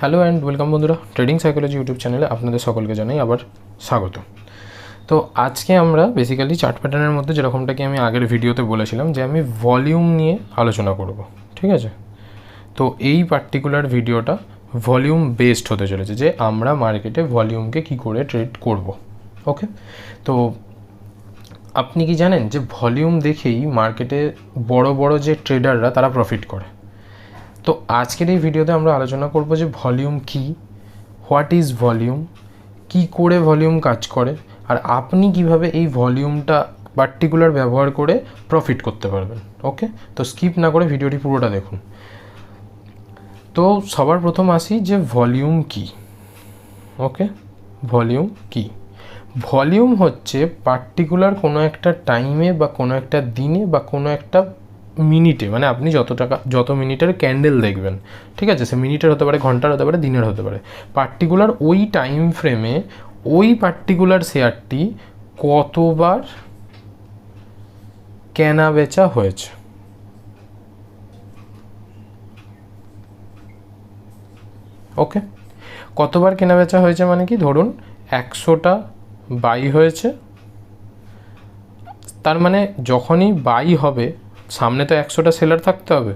Hello and welcome বন্ধুরা trading psychology YouTube চ্যানেলে আপনাদের সকলকে জানাই আবার স্বাগত। তো আজকে আমরা বেসিক্যালি চার্ট প্যাটার্নের মধ্যে যেরকমটাকে আমি আগের ভিডিওতে বলেছিলাম যে আমি ভলিউম নিয়ে আলোচনা করব, ঠিক আছে? তো এই পার্টিকুলার ভিডিওটা ভলিউম বেসড হতে চলেছে, যে আমরা মার্কেটে ভলিউমকে কি করে ট্রেড করব ওকে তো আপনি কি জানেন যে ভলিউম দেখেই মার্কেটে বড় বড় যে ট্রেডাররা তারা প্রফিট করে? তো আজকের এই ভিডিওতে আমরা আলোচনা করব যে ভলিউম কি, হোয়াট ইজ ভলিউম, কি করে ভলিউম কাজ করে, আর আপনি কীভাবে এই ভলিউমটা পার্টিকুলার ব্যবহার করে প্রফিট করতে পারবেন, ওকে? তো স্কিপ না করে ভিডিওটি পুরোটা দেখুন। তো সবার প্রথম আসি যে ভলিউম কি, ওকে? ভলিউম কি? ভলিউম হচ্ছে পার্টিকুলার কোনো একটা টাইমে বা কোনো একটা দিনে বা কোনো একটা মিনিটে মানে আপনি যত টাকা, যত মিনিটের ক্যান্ডেল দেখবেন, ঠিক আছে? সে মিনিটের হতে পারে, ঘণ্টার হতে পারে, দিনের হতে পারে। পার্টিকুলার ওই টাইম ফ্রেমে ওই পার্টিকুলার শেয়ারটি কতবার কেনা বেচা হয়েছে? ওকে কতবার কেনা বেচা হয়েছে মানে কি? ধরুন, একশোটা বাই হয়েছে। তার মানে যখনই বাই হবে সামনে তো একশোটা সেলার থাকতে হবে।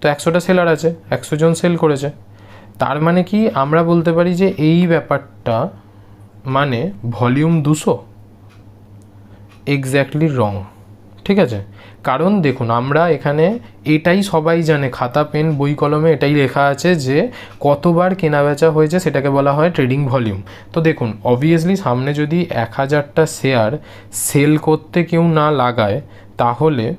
তো একশোটা সেলার আছে, একশো জন সেল করেছে। তার মানে কি? আমরা বলতে পারি যে এই ব্যাপারটা মানে ভলিউম দুশো। এক্স্যাক্টলি রং ঠিক আছে? কারণ দেখুন, আমরা এখানে এটাই সবাই জানে, খাতা, পেন, বই, কলমে এটাই লেখা আছে যে কতবার কেনা বেচা হয়েছে সেটাকে বলা হয় ট্রেডিং ভলিউম। তো দেখুন অবভিয়াসলি সামনে যদি এক হাজারটা শেয়ার সেল করতে কেউ না লাগায়, তাহলে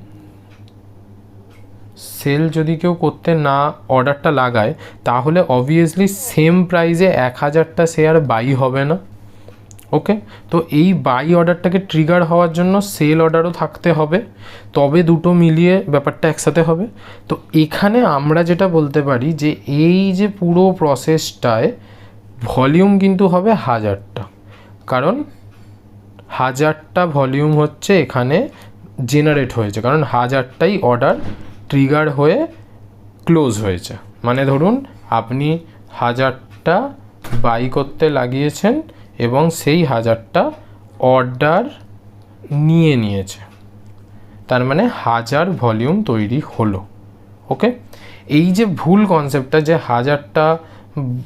সেল যদি কেউ করতে না অর্ডারটা লাগায়, তাহলে অবভিয়াসলি সেম প্রাইসে এক হাজারটা শেয়ার বাই হবে না। ওকে তো এই বাই অর্ডারটাকে ট্রিগার হওয়ার জন্য সেল অর্ডারও থাকতে হবে। তবে দুটো মিলিয়ে ব্যাপারটা একসাথে হবে। তো এখানে আমরা যেটা বলতে পারি যে এই যে পুরো প্রসেসটায় ভলিউম কিন্তু হবে হাজারটা। কারণ হাজারটা ভলিউম হচ্ছে এখানে জেনারেট হয়েছে। কারণ হাজারটাই অর্ডার ট্রিগার হয়ে ক্লোজ হয়েছে। মানে ধরুন, আপনি হাজারটা বাই করতে লাগিয়েছেন এবং সেই হাজারটা অর্ডার নিয়ে নিয়েছে। তার মানে হাজার ভলিউম তৈরি হলো। ওকে এই যে ভুল কনসেপ্টটা যে হাজারটা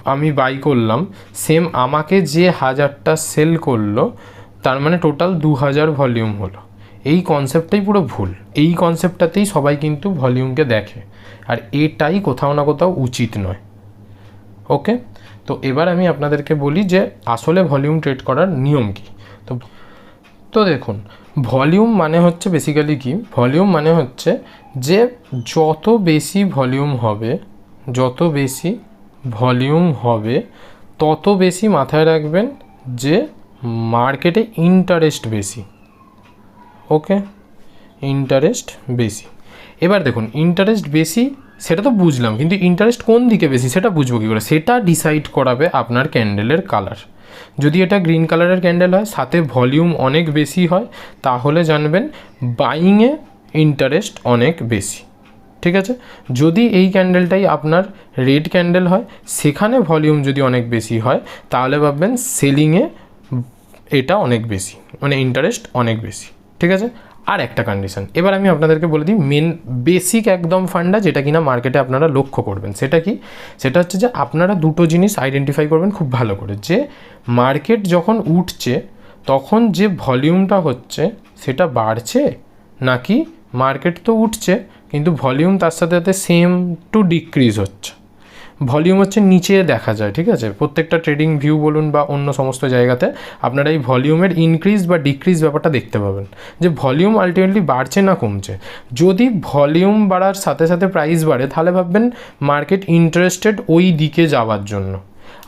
আমি বাই করলাম সেম আমাকে যে হাজারটা সেল করল, তার মানে টোটাল দু হাজার ভলিউম হলো। এই কনসেপ্টটাই পুরো ভুল। এই কনসেপ্টটাতেই সবাই কিন্তু ভলিউমকে দেখে। আর এটাই কোথাও না কোথাও উচিত নয়। ওকে তো এবার আমি আপনাদেরকে বলি যে, আসলে ভলিউম ট্রেড করার নিয়ম কী? তো তো দেখুন ভলিউম মানে হচ্ছে বেসিক্যালি কি? ভলিউম মানে হচ্ছে যে যত বেশি ভলিউম হবে, যত বেশি ভলিউম হবে, তত বেশি মাথায় রাখবেন যে মার্কেটে ইন্টারেস্ট বেশি। ওকে ইন্টারেস্ট বেশি। এবার দেখুন ইন্টারেস্ট বেশি, সেটা তো বুঝলাম, কিন্তু ইন্টারেস্ট কোন দিকে বেশি সেটা বুঝব কী করে? সেটা ডিসাইড করাবে আপনার ক্যান্ডেলের কালার যদি এটা গ্রিন কালারের ক্যান্ডেল হয়, সাথে ভলিউম অনেক বেশি হয়, তাহলে জানবেন বাইংয়ে ইন্টারেস্ট অনেক বেশি। ঠিক আছে? যদি এই ক্যান্ডেলটাই আপনার রেড ক্যান্ডেল হয়, সেখানে ভলিউম যদি অনেক বেশি হয়, তাহলে ভাববেন সেলিংয়ে এটা অনেক বেশি মানে ইন্টারেস্ট অনেক বেশি। ঠিক আছে? আর একটা কন্ডিশন এবার আমি আপনাদেরকে বলে দিই মেন বেসিক একদম ফান্ডা যেটা কিনা মার্কেটে আপনারা লক্ষ্য করবেন। সেটা কি? সেটা হচ্ছে যে আপনারা দুটো জিনিস আইডেন্টিফাই করবেন খুব ভালো করে। যে মার্কেট যখন উঠছে, তখন যে ভলিউমটা হচ্ছে, সেটা বাড়ছে নাকি মার্কেট তো উঠছে, কিন্তু ভলিউম তার সাথে সাথে সেম টু ডিক্রিজ হচ্ছে। ভলিউম হচ্ছে নিচে দেখা যায়, ঠিক আছে? প্রত্যেকটা ট্রেডিং ভিউ বলুন বা অন্য সমস্ত জায়গাতে আপনারা এই ভলিউমের ইনক্রিজ বা ডিক্রিজ ব্যাপারটা দেখতে পাবেন। যে ভলিউম আলটিমেটলি বাড়ছে না কমছে। যদি ভলিউম বাড়ার সাথে সাথে প্রাইস বাড়ে, তাহলে ভাববেন মার্কেট ইন্টারেস্টেড ওই দিকে যাওয়ার জন্য।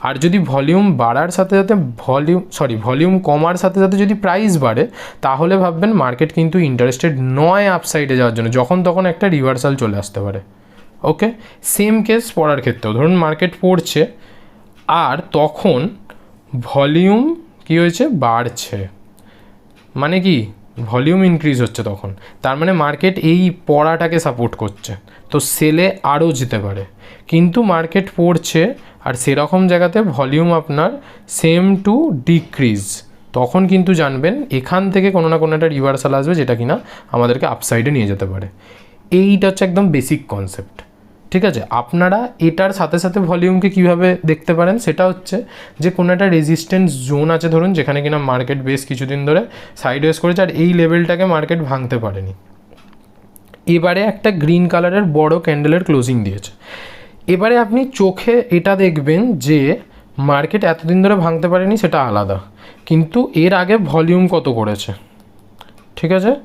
আর যদি ভলিউম বাড়ার সাথে সাথে ভলিউম সরি ভলিউম কমার সাথে সাথে যদি প্রাইস বাড়ে, তাহলে ভাববেন মার্কেট কিন্তু ইন্টারেস্টেড নয় আপসাইডে যাওয়ার জন্য, যখন তখন একটা রিভার্সাল চলে আসতে পারে। ওকে? সেম কেস পড়ার ক্ষেত্রেও। ধরুন মার্কেট পড়ছে, আর তখন ভলিউম কী হয়েছে? বাড়ছে। মানে কি? ভলিউম ইনক্রিজ হচ্ছে তখন। তার মানে মার্কেট এই পড়াটাকে সাপোর্ট করছে। তো সেলে আরও যেতে পারে। কিন্তু মার্কেট পড়ছে, আর সেরকম জায়গাতে ভলিউম আপনার সেম টু ডিক্রিজ তখন কিন্তু জানবেন এখান থেকে কোনো না কোনো একটা রিভার্সাল আসবে, যেটা কিনা আমাদেরকে আপসাইডে নিয়ে যেতে পারে। এইটা হচ্ছে একদম বেসিক কনসেপ্ট ঠিক আছে? আপনারা এটার সাথে সাথে ভলিউমকে কীভাবে দেখতে পারেন সেটা হচ্ছে যে কোনো একটা রেজিস্ট্যান্স জোন আছে ধরুন, যেখানে কিনা মার্কেট বেশ কিছুদিন ধরে সাইড ওয়েস করেছে আর এই লেভেলটাকে মার্কেট ভাঙতে পারেনি। এবারে একটা গ্রিন কালারের বড় ক্যান্ডেলের ক্লোজিং দিয়েছে। এবারে আপনি চোখে এটা দেখবেন যে মার্কেট এতদিন ধরে ভাঙতে পারেনি, সেটা আলাদা। কিন্তু এর আগে ভলিউম কত করেছে? ঠিক আছে?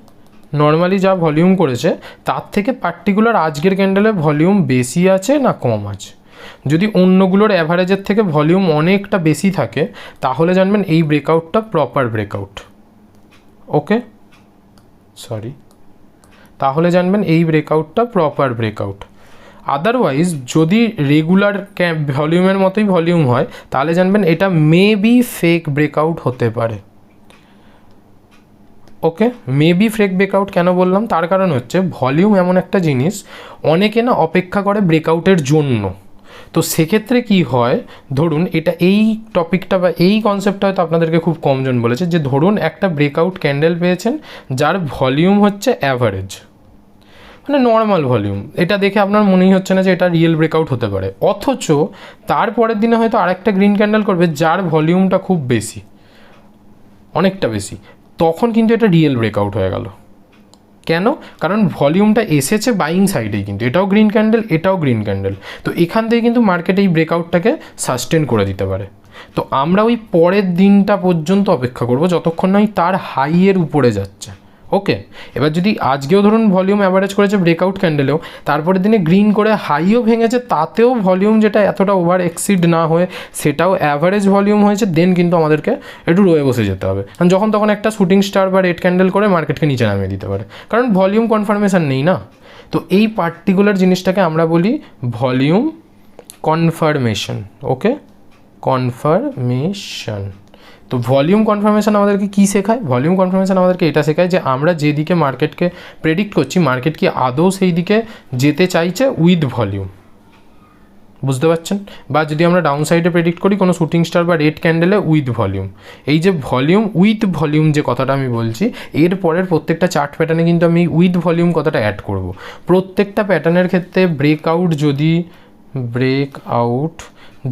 নর্মালি যা ভলিউম করেছে, তার থেকে পার্টিকুলার আজকের ক্যান্ডেলে ভলিউম বেশি আছে না কম আছে? যদি অন্যগুলোর অ্যাভারেজের থেকে ভলিউম অনেকটা বেশি থাকে, তাহলে জানবেন এই ব্রেকআউটটা প্রপার ব্রেকআউট ওকে সরি তাহলে জানবেন এই ব্রেকআউটটা প্রপার ব্রেকআউট আদারওয়াইজ যদি রেগুলার ভলিউমের মতোই ভলিউম হয়, তাহলে জানবেন এটা মে বি ফেক ব্রেকআউট হতে পারে। ওকে মেবি ফ্রেক ব্রেকআউট কেন বললাম? তার কারণ হচ্ছে ভলিউম এমন একটা জিনিস, অনেকে না অপেক্ষা করে ব্রেকআউটের জন্য। তো সেক্ষেত্রে কি হয়? ধরুন এটা এই টপিকটা বা এই কনসেপ্টটা হয়তো আপনাদেরকে খুব কমজন বলেছে যে ধরুন একটা ব্রেকআউট ক্যান্ডেল পেয়েছেন, যার ভলিউম হচ্ছে অ্যাভারেজ মানে নর্মাল ভলিউম এটা দেখে আপনার মনেই হচ্ছে না যে এটা রিয়েল ব্রেকআউট হতে পারে। অথচ তারপরের দিনে হয়তো আরেকটা গ্রিন ক্যান্ডেল করবে, যার ভলিউমটা খুব বেশি। অনেকটা বেশি। তখন কিন্তু এটা রিয়েল ব্রেকআউট হয়ে গেল। কেন? কারণ ভলিউমটা এসেছে বাইং সাইডেই কিন্তু। এটাও গ্রিন ক্যান্ডেল এটাও গ্রিন ক্যান্ডেল তো এখান থেকে কিন্তু মার্কেট এই ব্রেকআউটটাকে সাস্টেন করে দিতে পারে। তো আমরা ওই পরের দিনটা পর্যন্ত অপেক্ষা করব, যতক্ষণ না ওই তার হাইয়ের উপরে যাচ্ছে। ওকে এবার যদি আজকেও ধরুন ভলিউম অ্যাভারেজ করেছে ব্রেকআউট ক্যান্ডেলেও তারপরের দিনে গ্রিন করে হাইও ভেঙেছে, তাতেও ভলিউম যেটা এতটা ওভার এক্সিড না হয়ে সেটাও অ্যাভারেজ ভলিউম হয়েছে দেন কিন্তু আমাদেরকে একটু রয়ে বসে যেতে হবে। কারণ যখন তখন একটা শুটিং স্টার বা রেড ক্যান্ডেল করে মার্কেটকে নিচে নামিয়ে দিতে পারে। কারণ ভলিউম কনফার্মেশান নেই না। তো এই পার্টিকুলার জিনিসটাকে আমরা বলি ভলিউম কনফার্মেশন ওকে কনফার্মেশন তো ভলিউম কনফার্মেশন আমাদেরকে কী শেখায়? ভলিউম কনফার্মেশন আমাদেরকে এটা শেখায় যে আমরা যেদিকে মার্কেটকে প্রেডিক্ট করছি মার্কেট কি আদৌ সেই দিকে যেতে চাইছে উইথ ভলিউম বুঝতে পারছেন? বা যদি আমরা ডাউন সাইডে প্রেডিক্ট করি, কোনো শুটিং স্টার বা রেড ক্যান্ডেলে উইথ ভলিউম এই যে ভলিউম উইথ ভলিউম যে কথাটা আমি বলছি, এর পরের প্রত্যেকটা চার্ট প্যাটার্নে কিন্তু আমি উইথ ভলিউম কথাটা অ্যাড করব। প্রত্যেকটা প্যাটার্নের ক্ষেত্রে ব্রেকআউট যদি ব্রেক আউট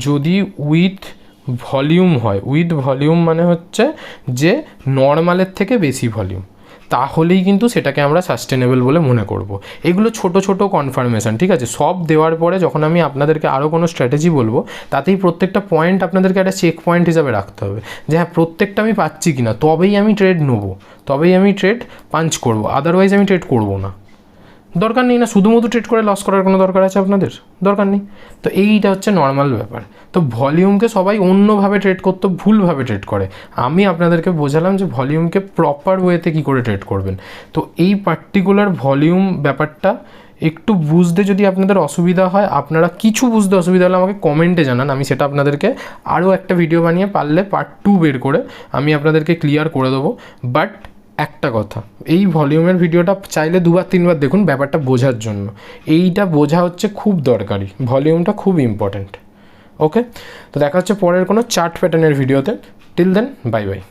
যদি উইথ ভলিউম হয়। উইথ ভলিউম মানে হচ্ছে যে নর্মালের থেকে বেশি ভলিউম। তাহলেই কিন্তু সেটাকে আমরা সাস্টেনেবল বলে মনে করব। এগুলো ছোট ছোট কনফার্মেশন, ঠিক আছে? সব দেওয়ার পরে যখন আমি আপনাদেরকে আরও কোনো স্ট্র্যাটেজি বলব, তাতেই প্রত্যেকটা পয়েন্ট আপনাদেরকে একটা চেক পয়েন্ট হিসাবে রাখতে হবে। যে হ্যাঁ প্রত্যেকটা আমি পাচ্ছি কি না তবেই আমি ট্রেড নেব, তবেই আমি ট্রেড পাঞ্চ করব আদারওয়াইজ আমি ট্রেড করব না। দরকার নেই না, শুধুমাত্র ট্রেড করে লস করার কোনো দরকার আছে আপনাদের? দরকার নেই। তো এইটা হচ্ছে নর্মাল ব্যাপার। তো ভলিউমকে সবাই অন্যভাবে ট্রেড করতো, ভুলভাবে ট্রেড করে। আমি আপনাদেরকে বোঝালাম যে ভলিউমকে প্রপার ওয়েতে কী করে ট্রেড করবেন। তো এই পার্টিকুলার ভলিউম ব্যাপারটা একটু বুঝতে যদি আপনাদের অসুবিধা হয়, আপনারা কিছু বুঝতে অসুবিধা হলে আমাকে কমেন্টে জানান। আমি সেটা আপনাদেরকে আরও একটা ভিডিও বানিয়ে পারলে পার্ট টু বের করে আমি আপনাদেরকে ক্লিয়ার করে দেবো। বাট একটা কথা, এই ভলিউমের ভিডিওটা চাইলে দুবার, তিনবার দেখুন ব্যাপারটা বোঝার জন্য। এইটা বোঝা হচ্ছে খুব দরকারি ভলিউমটা খুব ইম্পর্ট্যান্ট ওকে তো দেখা হচ্ছে পরের কোনো চার্ট প্যাটার্নের ভিডিওতে টিল দেন বাই বাই